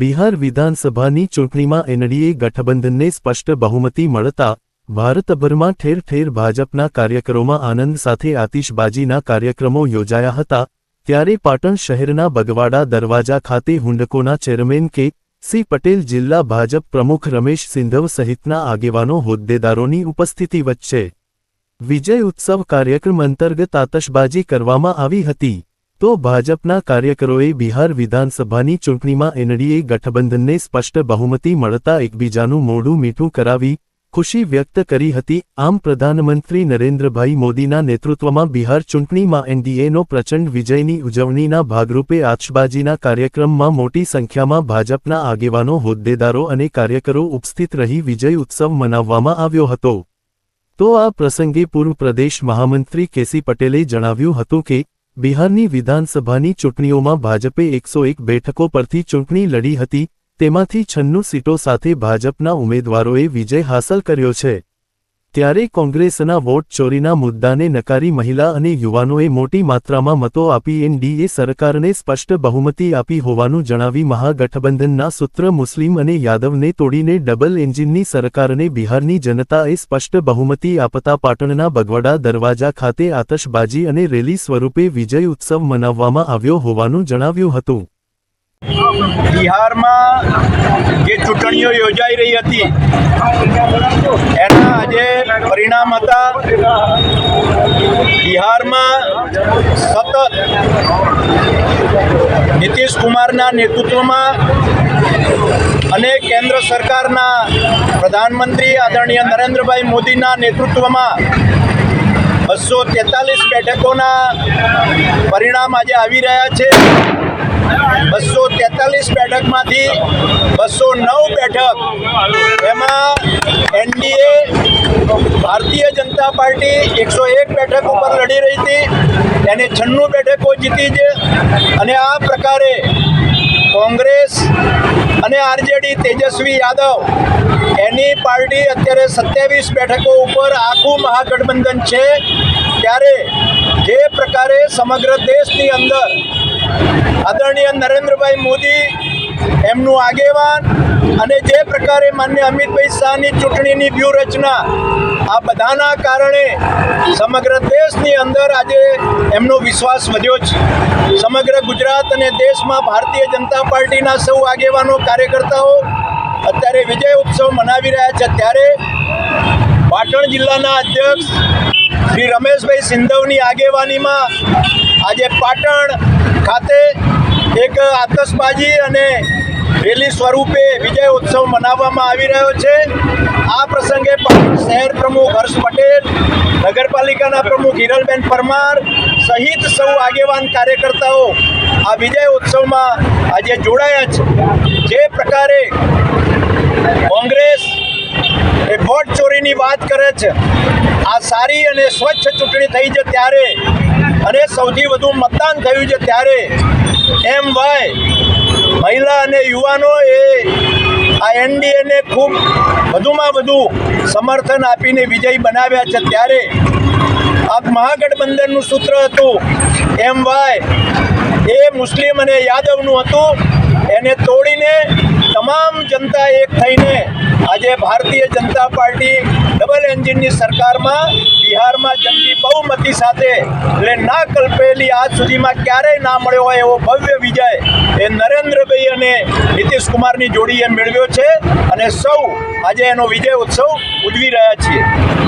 બિહાર વિધાનસભાની ચૂંટણીમાં એનડીએ ગઠબંધનને સ્પષ્ટ બહુમતી મળતા ભારતભરમાં ઠેર ઠેર ભાજપના કાર્યકરોમાં આનંદ સાથે આતિશબાજીના કાર્યક્રમો યોજાયા હતા, ત્યારે પાટણ શહેરના બગવાડા દરવાજા ખાતે હુંડકોના ચેરમેન કે સી. પટેલ જિલ્લા ભાજપ પ્રમુખ રમેશ સિંધવ સહિતના આગેવાનો હોદ્દેદારોની ઉપસ્થિતિ વચ્ચે વિજય ઉત્સવ કાર્યક્રમ અંતર્ગત આતશબાજી કરવામાં આવી હતી. તો ભાજપના કાર્યકરોએ બિહાર વિધાનસભાની ચૂંટણીમાં એનડીએ ગઠબંધનને સ્પષ્ટ બહુમતી મળતા એકબીજાનું મોઢું મીઠું કરાવી ખુશી વ્યક્ત કરી હતી. આમ પ્રધાનમંત્રી નરેન્દ્રભાઈ મોદીના નેતૃત્વમાં બિહાર ચૂંટણીમાં એનડીએનો પ્રચંડ વિજયની ઉજવણીના ભાગરૂપે આતશબાજીના કાર્યક્રમમાં મોટી સંખ્યામાં ભાજપના આગેવાનો, હોદ્દેદારો અને કાર્યકરો ઉપસ્થિત રહી વિજય ઉત્સવ મનાવવામાં આવ્યો હતો. તો આ પ્રસંગે પૂર્વ પ્રદેશ મહામંત્રી કેસી પટેલે જણાવ્યું હતું કે બિહારની વિધાનસભાની ચૂંટણીઓમાં ભાજપે એકસો એક બેઠકો પરથી ચૂંટણી લડી હતી, તેમાંથી છન્નું સીટો સાથે ભાજપના ઉમેદવારોએ વિજય હાંસલ કર્યો છે. ત્યારે કોંગ્રેસના વોટ ચોરીના મુદ્દાને નકારી મહિલા અને યુવાનોએ મોટી માત્રામાં મતો આપી એનડીએ સરકારને સ્પષ્ટ બહુમતી આપી હોવાનું જણાવી મહાગઠબંધનના સૂત્ર મુસ્લિમ અને યાદવને તોડીને ડબલ એન્જિનની સરકારને બિહારની જનતાએ સ્પષ્ટ બહુમતી આપતા પાટણના બગવડા દરવાજા ખાતે આતશબાજી અને રેલી સ્વરૂપે વિજય ઉત્સવ મનાવવામાં આવ્યો હોવાનું જણાવ્યું હતું. બિહારમાં જે ચૂંટણીઓ યોજાઈ રહી હતી, એના આજે પરિણામ હતા. બિહારમાં સતત નીતિશ કુમારના નેતૃત્વમાં અને કેન્દ્ર સરકારના પ્રધાનમંત્રી આદરણીય નરેન્દ્રભાઈ મોદીના નેતૃત્વમાં બસો તેતાલીસ બેઠકોના પરિણામ આજે આવી રહ્યા છે. બસો તેતાલીસ બેઠકમાંથી બસો નવ બેઠક એમાં એનડીએ, ભારતીય જનતા પાર્ટી એકસો એક બેઠક ઉપર લડી રહી હતી. એને છન્નું બેઠકો જીતી છે. અને આ પ્રકારે કોંગ્રેસ અને આરજેડી તેજસ્વી યાદવ એની સત્યાવીસ બેઠકો ઉપર આખું મહાગઠબંધન છે. ત્યારે જે પ્રકારે સમગ્ર દેશની અંદર આદરણીય નરેન્દ્રભાઈ મોદી એમનું આગેવાન અને જે પ્રકારે માન્ય અમિતભાઈ શાહની ચૂંટણીની વ્યૂહરચના આ બધાના કારણે સમગ્ર દેશની અંદર આજે એમનો વિશ્વાસ વધ્યો છે. સમગ્ર ગુજરાત અને દેશમાં ભારતીય જનતા પાર્ટીના સૌ આગેવાનો, કાર્યકર્તાઓ અત્યારે વિજય ઉત્સવ મનાવી રહ્યા છે. ત્યારે પાટણ જિલ્લાના અધ્યક્ષ શ્રી રમેશભાઈ સિંધવની આગેવાનીમાં આજે પાટણ ખાતે એક આતશબાજી અને રેલી સ્વરૂપે વિજય ઉત્સવ મનાવવામાં આવી રહ્યો છે. આ પ્રસંગે પાટણ શહેર પ્રમુખ હર્ષ પટેલ, નગરપાલિકાના પ્રમુખ હિરલબેન પરમાર સહિત સૌ આગેવાન કાર્યકર્તાઓ આ વિજય ઉત્સવમાં આજે જોડાયા છે. જે પ્રકારે કોંગ્રેસ એ વોટ ચોરીની વાત કરે છે. આ સારી અને સ્વચ્છ ચૂંટણી થઈ છે ત્યારે અને સૌથી વધુ મતદાન થયું છે ત્યારે. એમ વાય, મહિલા અને યુવાનો એ આ એનડીએને ખૂબ વધુમાં વધુ સમર્થન આપીને વિજય બનાવ્યા છે ત્યારે. આ મહાગઠબંધનનું સૂત્ર હતું એમ વાય, એ મુસ્લિમ અને યાદવનું હતું. એને તોડીને તમામ જનતા એક થઈને આજે ભારતીય જનતા પાર્ટી ડબલ એન્જિનની સરકારમાં બિહારમાં જંગી બહુમતી સાથે એટલે ના કલ્પેલી આજ સુધીમાં ક્યારેય ના મળ્યો હોય એવો ભવ્ય વિજય એ નરેન્દ્રભાઈ અને નીતિશ કુમારની જોડીએ મેળવ્યો છે અને સૌ આજે એનો વિજય ઉત્સવ ઉજવી રહ્યા છીએ.